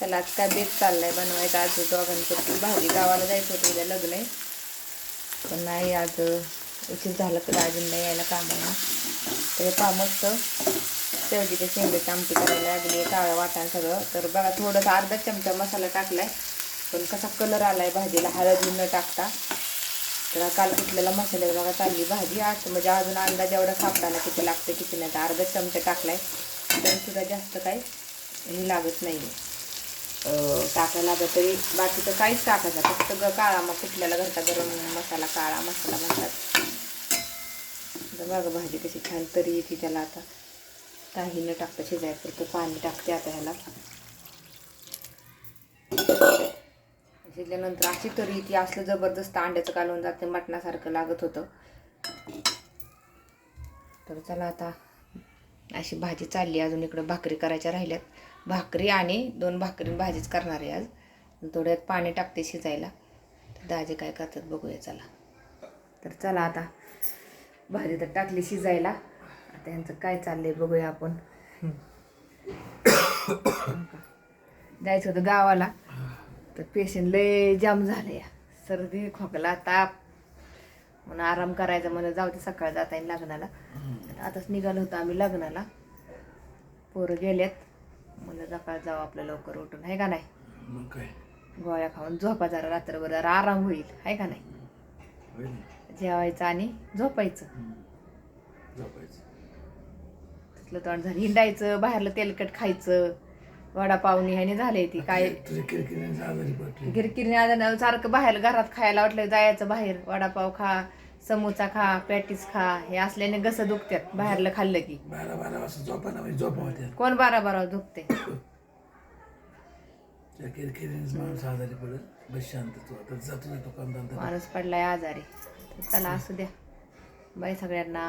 त्याला आज काय बेत चाललाय बनवायचं आज दोघांकडची भाजी गावाला जायचं होतं उद्या लग्न आहे. पण नाही आज उशीर झालं तर अजून नाही यायला कामाला तर पा मस्त. शेवटीच्या शेंगेची आमटी करायला लागली काळं वाटण सगळं. तर बघा थोडंसं अर्धा चमचा मसाला टाकलाय. पण कसा कलर आलाय भाजीला हळद न टाकता. तर काल कुठलेला मसाल्यावर बघा चालली भाजी. आज म्हणजे अजून अंदाज एवढा सापडायला किती लागतं किती नाही. तर अर्धा चमचा टाकलाय. तरी सुद्धा जास्त काही हे लागत नाही टाकायला लागत तरी बाकीचं काहीच टाकायचं फक्त ग काळा मग कुठल्याला घरचा गरम मसाला काळा मसाला म्हणतात. तर बघा भाजी कशी छान तरी येते त्याला आता. काही न टाकता शिजायपुरतं पाणी टाकते आता ह्याला. शिजल्यानंतर अशी तरी ती असलं जबरदस्त अंड्याचं कालवून जाते मटणासारखं लागत होतं. तर चला आता अशी भाजी चालली अजून इकडं भाकरी करायच्या राहिल्यात. भाकरी आणि दोन भाकरी भाजीच करणार आहे आज. थोड्यात पाणी टाकते शिजायला. तर दाजी काय करतात बघूया चला. तर चला आता. भाजी तर टाकली शिजायला. आता यांचं काय चाललंय बघूया आपण. जायचं होतं गावाला. तर पेशंट लय जाम झाले या. सर्दी खोकला ताप. म्हणून आराम करायचा म्हणून जाऊ ते सकाळ जाता येईल लग्नाला. आताच निघालो होतो आम्ही लग्नाला. पोरं गेल्यात म्हणलं सकाळ जाऊ आपलं लवकर उठून आहे का नाही? गोळ्या खाऊन झोपा जरा रात्रभर जरा आराम होईल आहे का नाही? जेवायचं आणि झोपायचं. तिथलं तोंड झालं हिंडायचं बाहेरलं तेलकट खायचं. वडापावनी ह्याने झालंय ती काय? किरकिऱ्यांचा आजारी सारखं बाहेर घरात खायला वाटलं जायचं बाहेर वडापाव खा. समोसा खा पॅटीस खा हे असल्याने घसं दुखतात बाहेरलं खाल्लं की. बारा बारा वाजता झोपा ना म्हणजे झोपा होत्या. कोण बारा बारा दुखते त्या किरकिऱ्यांचा माणूस आजारी पडत बस शांत तू आता जातो ना दुकानदार माणूस पडलाय आजारी. तर चला असू द्या. बाय सगळ्यांना.